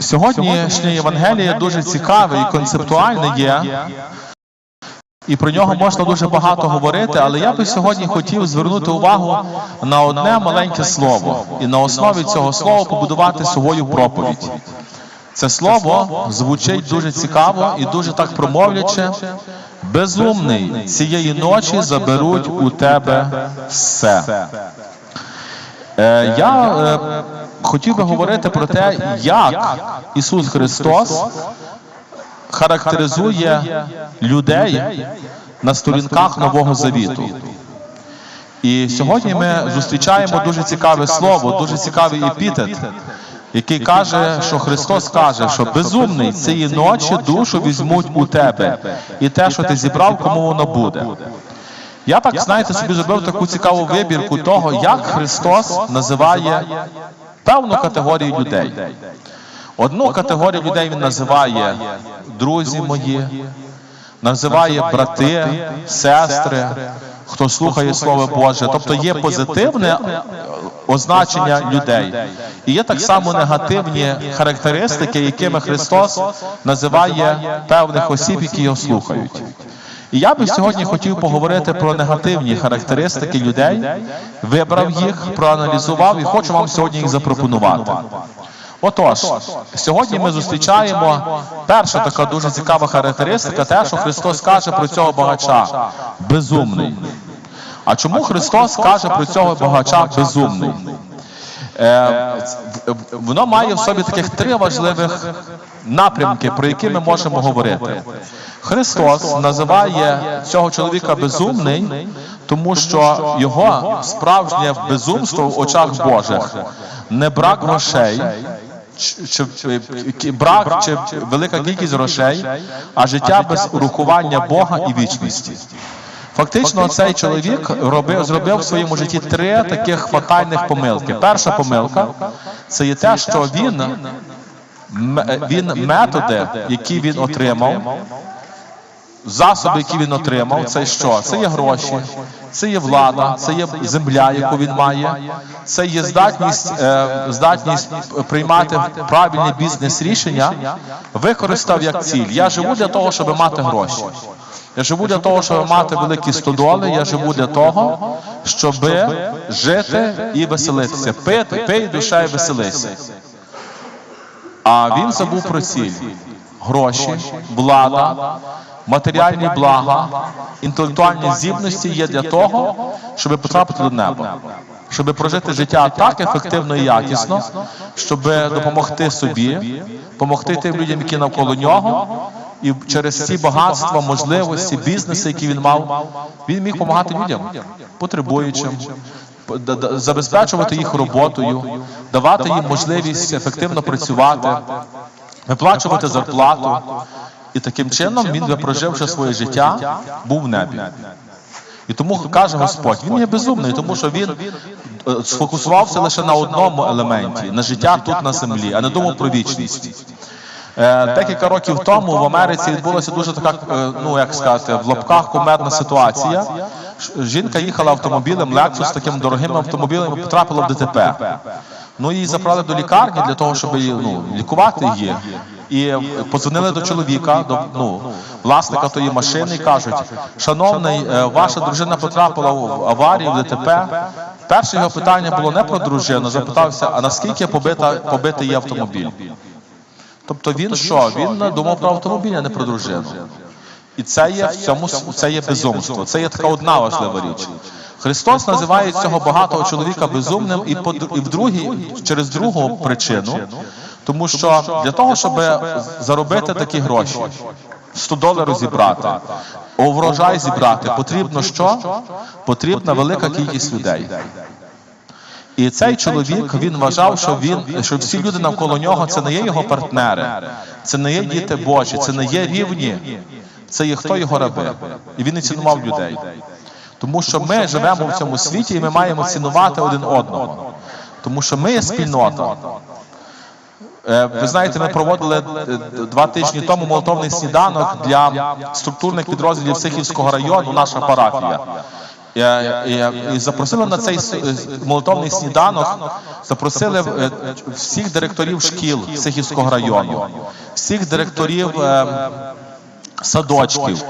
Сьогоднішнє Євангеліє дуже цікаве і концептуальне є. І про нього можна дуже багато говорити, але я би сьогодні хотів звернути увагу на одне маленьке слово і на основі цього слова побудувати свою проповідь. Це слово звучить дуже цікаво і дуже так промовляче. Безумний цієї ночі заберуть у тебе все. Е, я е, хотів би говорити про те, як Ісус Христос характеризує людей на сторінках Нового Завіту. І сьогодні ми зустрічаємо дуже цікаве слово, дуже цікавий епітет, який каже, що Христос каже, що безумний цієї ночі душу візьмуть у тебе, і те, що ти зібрав, кому воно буде. Я так, знаєте, собі зробив таку цікаву вибірку того, як Христос називає певну категорію людей. Одну категорію людей він називає друзі мої, називає брати, сестри, хто слухає Слово Боже. Тобто є позитивне е, означення людей. І є так само негативні характеристики, якими Христос називає певних осіб, які його слухають. І я би сьогодні хотів поговорити про негативні характеристики людей, вибрав їх, проаналізував і хочу вам сьогодні їх запропонувати. Отож, сьогодні ми зустрічаємо перша така дуже цікава характеристика, те, що Христос каже про цього багача. безумний. А чому Христос каже про цього багача безумний? Е, воно має в собі таких три важливих напрямки, про які ми можемо говорити. Христос називає цього чоловіка безумний, тому що його справжнє безумство в очах Божих не брак грошей. Чи, чи, чи брак чи велика кількість грошей, а життя без урахування Бога і вічності. Фактично, цей чоловік робив, зробив в своєму житті три таких фатальних помилки. Перша помилка це є те, що він, він методи, які він отримав, засоби, які він отримав, це що? Це є гроші, це є влада, це є земля, яку він має, це є здатність, е, здатність приймати правильні бізнес-рішення, використав як ціль. Я живу для того, щоб мати гроші. Я живу для того, щоб мати великі стодоли, я живу для того, щоб жити і веселитися. Пити, пий душа і веселися. А він забув про ціль. Гроші, влада, матеріальні блага, інтелектуальні здібності є для того, щоб потрапити до неба, щоб прожити життя так ефективно і якісно, щоб допомогти собі, допомогти тим людям, які навколо нього, і через ці багатства, можливості, бізнеси, які він мав, він міг допомагати людям, потребуючим, забезпечувати їх роботою, давати їм можливість ефективно працювати, виплачувати зарплату. І таким чином він, проживши своє життя, був в небі. І тому каже Господь, він є безумний, тому що він е, сфокусувався лише на одному елементі на життя тут на землі, а не думав про вічність. Е, Декілька років тому в Америці відбулася дуже така, е, ну як сказати, в лапках кумедна ситуація. Жінка їхала автомобілем, Lexus, таким дорогим автомобілем, і потрапила в ДТП. Ну її забрали до лікарні для того, щоб її ну, лікувати її. І е, подзвонили до чоловіка, до ну, власника тої машини, і кажуть: шановний, е, ваша дружина потрапила в аварію, в ДТП. Перше його питання було не про дружину, запитався, а наскільки побита, побитий є автомобіль. Тобто він що? Він думав про автомобіль, а не про дружину. І це є в цьому це є безумство. Це є така одна важлива річ. Христос називає цього багатого чоловіка безумним і по і в другій через другу причину, тому що для того, щоб заробити такі гроші, 100 доларів зібрати, врожай зібрати, потрібно що? Потрібна велика кількість людей. І цей чоловік він вважав, що він що всі люди навколо нього це не є його партнери, це не є діти Божі, це не є рівні, це є хто його раби. І він не цінував людей. Тому що ми живемо в цьому світі і ми маємо цінувати один одного. Тому що ми є спільнота. Е, Ви знаєте, ми проводили е, два тижні тому молотовний сніданок для структурних підрозділів Сихівського району, наша парафія. Е, І, запросили на цей е, молитовний сніданок, запросили е, всіх директорів шкіл Сихівського району, всіх директорів е, садочків,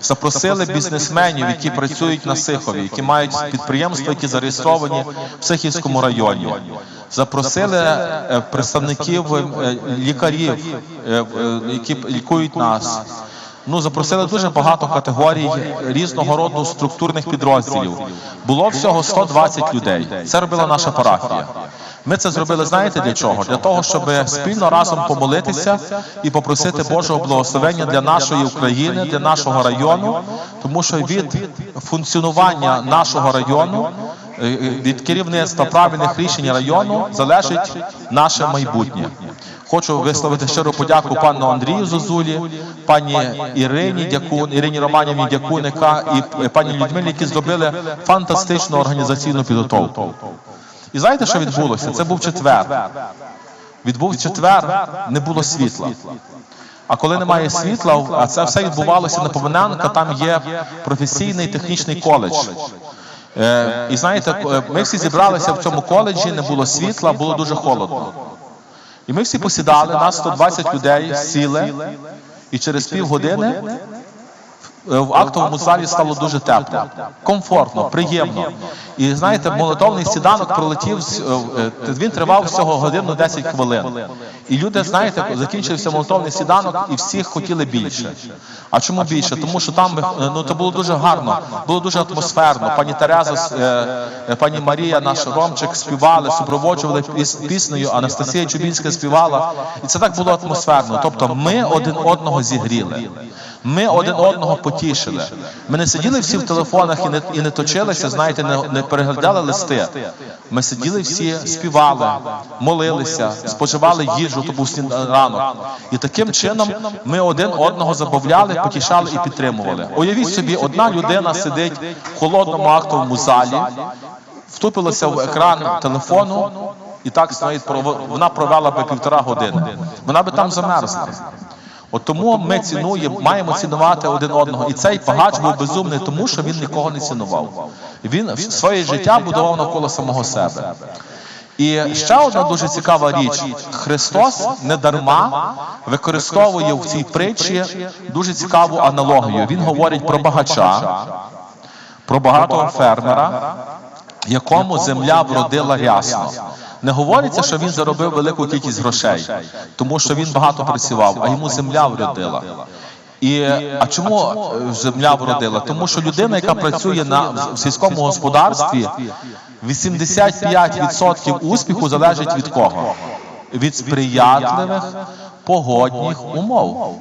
запросили бізнесменів, які працюють на Сихові, які мають підприємства, які зареєстровані в Сихівському районі. Запросили представників лікарів, які лікують нас. Ну, запросили дуже багато категорій різного роду структурних підрозділів. Було всього 120 людей. Це робила наша парафія. Ми це зробили, знаєте для чого? Для того, щоб спільно разом помолитися і попросити Божого благословення для нашої України, для нашого району, тому що від функціонування нашого району, е, е, від керівництва правильних рішень району залежить наше майбутнє. Хочу висловити щиру подяку пану Андрію Зозулі, пані Ірині Дякун, Ірині Романівні Дякуника і пані Людмилі, які зробили фантастичну організаційну підготовку. І знаєте, що відбулося? Це був четвер. Відбув четвер, не було світла. А коли немає світла, а це все відбувалося на Повененка, там є професійний технічний коледж. Е, І знаєте, ми всі зібралися в цьому коледжі, не було світла, було дуже холодно. І ми всі посідали, нас 120 людей сіли, і через півгодини в актовому залі стало дуже тепло, комфортно, приємно. І знаєте, молитовний сніданок пролетів, е, е, він тривав всього годину 10 хвилин. І люди, знаєте, закінчився молитовний сніданок, і всі хотіли більше. А чому більше? Тому що там е, ну це було дуже гарно, було дуже атмосферно. Пані Тереза, е, е, пані Марія, наш Ромчик співали, супроводжували піснею. Анастасія Чубінська співала, і це так було атмосферно. Тобто, ми один одного зігріли. Ми один одного потішили. Ми не сиділи всі в телефонах і не, і не точилися, знаєте, не, не переглядали листи. Ми сиділи всі, співали, молилися, споживали їжу, то був сніданок. І таким чином ми один одного забавляли, потішали і підтримували. Уявіть собі, одна людина сидить в холодному актовому залі, втупилася в екран телефону, і так знаєте, вона провела би півтора години. Вона би там замерзла. От тому ми цінуємо, маємо цінувати один одного. І цей багач був безумний, тому що він нікого не цінував. Він своє життя будував навколо самого себе. І ще одна дуже цікава річ: Христос не дарма використовує в цій притчі дуже цікаву аналогію. Він говорить про багача, про багатого фермера, якому земля вродила рясно. Не говориться, що він заробив велику кількість грошей, тому що він багато працював, а йому земля вродила. І а чому земля вродила? Тому що людина, яка працює на в сільському господарстві, 85% успіху залежить від кого? Від сприятливих погодних умов.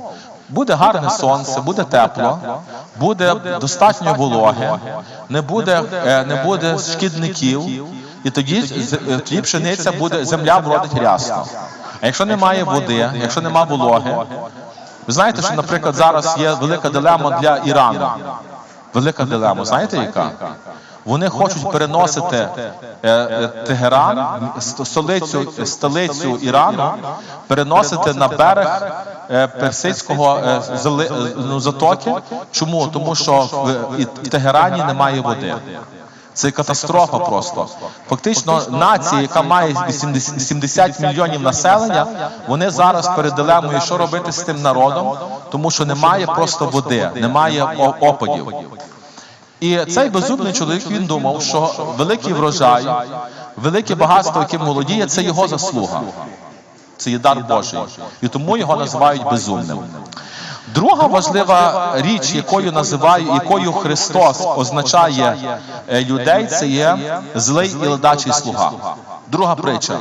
Буде гарне сонце, буде тепло, буде достатньо вологи, не буде, е, не буде шкідників, і тоді, тоді пшениця буде, земля вродить рясно. А якщо немає води, якщо немає вологи, ви знаєте, що, наприклад, зараз є велика дилема для Ірану. Велика дилема, знаєте яка? Вони хочуть переносити Тегеран, столицю, столицю Ірану, переносити на берег Персидського затоки. Чому? Тому що в, Тегерані немає води. Це катастрофа просто. Фактично, нація, яка має 80 70 мільйонів населення, вони зараз перед дилемою, що робити з тим народом, тому що немає просто води, немає опадів. І цей безумний чоловік він думав, що великий врожай, велике багатство, яким володіє, це його заслуга. Це є дар Божий. І тому його називають безумним. Друга важлива річ, якою називає, якою Христос означає е, людей, це є злий і ледачий слуга. Друга притча.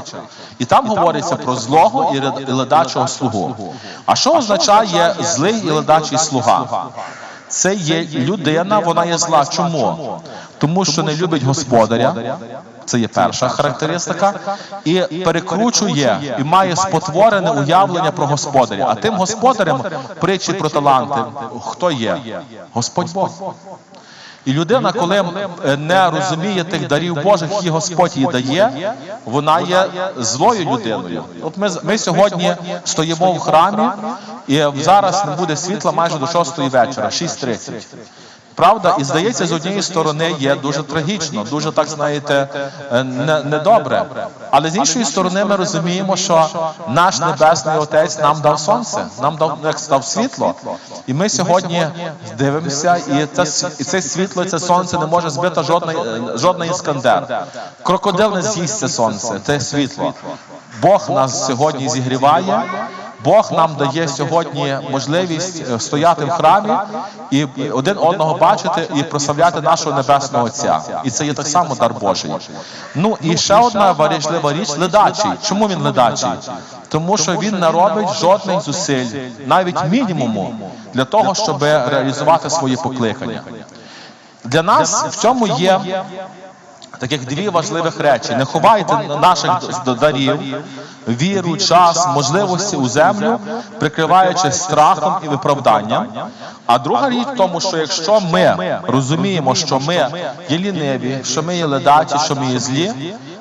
І там говориться про злого і ледачого слугу. А що означає злий і ледачий слуга? Це є людина, вона є зла. Чому? Тому що не любить господаря. Це є перша характеристика, і перекручує і має спотворене уявлення про господаря. А тим господарем притчі про таланти хто є? Господь Бог. І людина, коли е, не розуміє тих дарів Божих, які Господь їй дає, вона є злою людиною. От ми, ми сьогодні стоїмо в храмі, і зараз не буде світла майже до 6 вечора, 6.30. Правда, і здається, з однієї сторони є дуже трагічно, дуже так знаєте, е, не- недобре. Але з іншої сторони, ми розуміємо, що наш небесний отець нам дав сонце, нам дав як став світло. І ми сьогодні дивимося, і це і це світло, і це сонце не може збити жодний, е, жодний іскандер. Крокодил не з'їсть це сонце, це світло. Бог нас сьогодні зігріває. Бог нам дає сьогодні можливість е, стояти в храмі і і один одного бачити і прославляти нашого небесного Отця. І це є так само дар Божий. Ну і ще одна важлива річ ледачий. Чому він ледачий? Тому що він не робить жодних зусиль, навіть мінімуму, для того, щоб реалізувати свої покликання. Для нас в цьому є таких дві важливих речі. Не ховайте наших дарів, віру, час, можливості у землю, прикриваючи страхом і виправданням. А друга річ в тому, що якщо ми розуміємо, що ми є ліниві, що ми є ледачі, що ми є злі,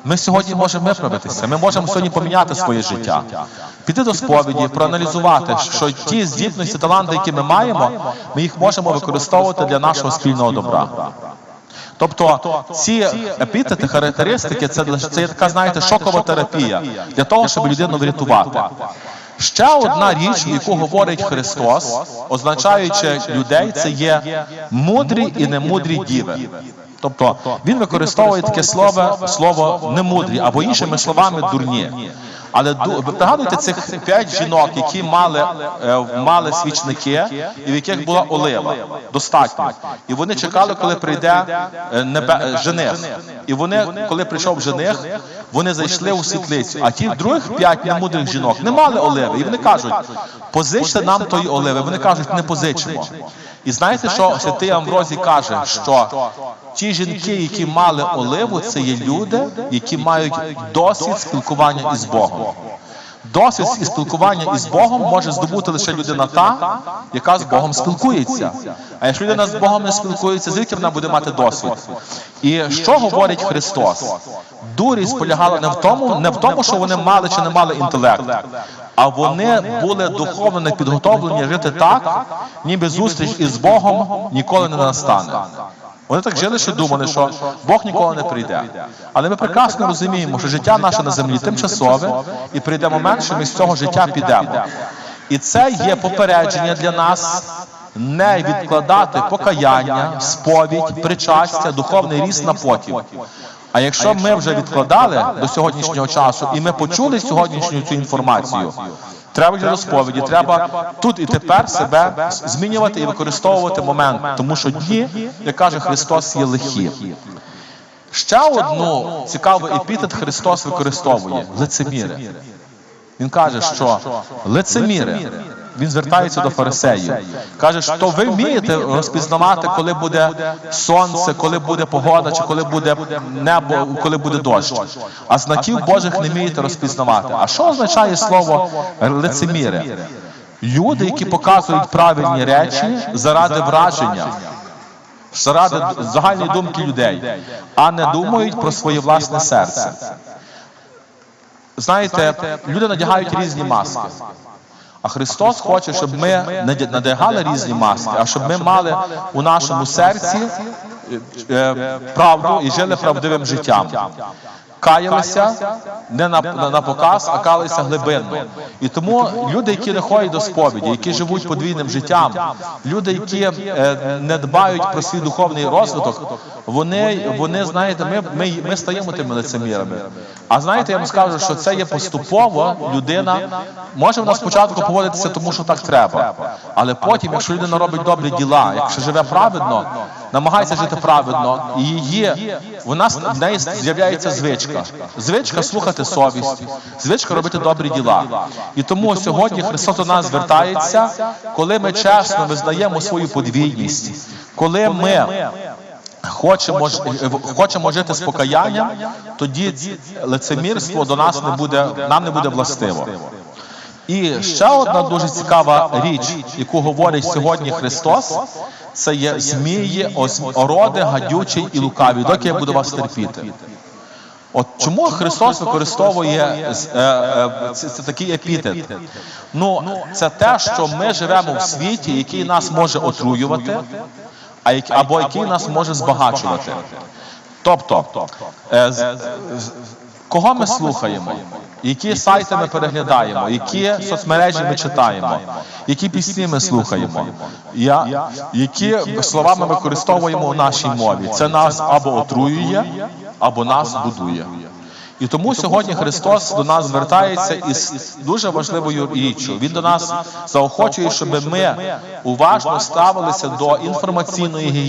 ми сьогодні можемо виправитися. Ми можемо сьогодні поміняти своє життя, піти до сповіді, проаналізувати, що ті здібності, таланти, які ми маємо, ми їх можемо використовувати для нашого спільного добра. Тобто ці епітети, характеристики, це, лише- це така, знаєте, шокова терапія для того, щоб людину врятувати. Ще одна річ, яку говорить Христос, означаючи людей, це є мудрі і немудрі діви. Тобто він використовує таке слово, слово немудрі, або іншими словами дурні. Але ви цих п'ять жінок, які мали, е, мали свічники, і в яких була олива достатньо. І вони чекали, коли прийде е, е, жених. І вони, коли прийшов жених, вони зайшли у світлицю. А ті других п'ять немудрих жінок не мали оливи. І вони кажуть, позичте нам тої оливи. Вони кажуть, не позичимо. І знаєте, що святий Амврозій каже, що ті жінки, які мали оливу, це є люди, які мають досвід спілкування із Богом. Досвід і спілкування із Богом може здобути лише людина та, яка з Богом спілкується. А якщо людина з Богом не спілкується, звідки вона буде мати досвід? І що говорить Христос? Дурість полягала не в тому, не в тому, що вони мали чи не мали інтелект, а вони були духовно не підготовлені жити так, ніби зустріч із Богом ніколи не настане. Вони так жили, що думали, що Бог ніколи не прийде. Але ми прекрасно розуміємо, що життя наше на землі тимчасове, і прийде момент, що ми з цього життя підемо. І це є попередження для нас не відкладати покаяння, сповідь, причастя, духовний ріст на потім. А якщо ми вже відкладали до сьогоднішнього часу, і ми почули сьогоднішню цю інформацію, треба йти до сповіді, треба тут і тепер себе змінювати і використовувати момент, тому що дні, як каже Христос, є лихі. Ще одну цікавий епітет Христос використовує лицеміри. Він каже, що лицеміри. Він звертається до фарисеїв. Каже, що ви вмієте розпізнавати, коли буде сонце, коли буде погода, чи коли буде небо, коли буде дощ. А знаків Божих не вмієте розпізнавати. А що означає слово лицеміри? Люди, які показують правильні речі заради враження, заради загальної думки людей, а не думають про своє власне серце. Знаєте, люди надягають різні маски. А Христос хоче, щоб ми не надягали різні маски, а щоб ми мали у нашому серці е, е, правду і жили правдивим життям. Каялися не на, на, на показ, а каялися глибинно. І тому люди, які не ходять до сповіді, які живуть подвійним життям, люди, які е, не дбають про свій духовний розвиток, вони, вони знаєте, ми, ми, ми стаємо тими лицемірами. А знаєте, я вам скажу, що це є поступово людина. Може вона спочатку поводитися, тому що так треба. Але потім, якщо людина робить добрі діла, якщо живе праведно, намагається жити праведно, і її вона в неї з'являється звичка. Звичка слухати совість, звичка робити добрі діла. І тому сьогодні Христос до нас звертається, коли ми чесно визнаємо свою подвійність, коли ми. Хочемо, ж- хочемо жити з покаянням, тоді лицемірство до нас не буде, нам не буде властиво. І ще одна дуже цікава річ, яку говорить сьогодні Христос, це є змії, ос- ороди, гадючі і лукаві, доки я буду вас терпіти. От чому Христос використовує з- е, е, це, такий епітет? Ну, це те, що ми живемо в світі, який нас може отруювати, а або який нас може збагачувати. Тобто, е, кого ми слухаємо, які сайти ми переглядаємо, які соцмережі ми читаємо, які пісні ми слухаємо, які слова ми використовуємо в нашій мові. Це нас або отруює, або нас будує. І тому сьогодні Христос до нас звертається із дуже важливою річчю. Він до нас заохочує, щоб ми уважно ставилися до інформаційної гігієни.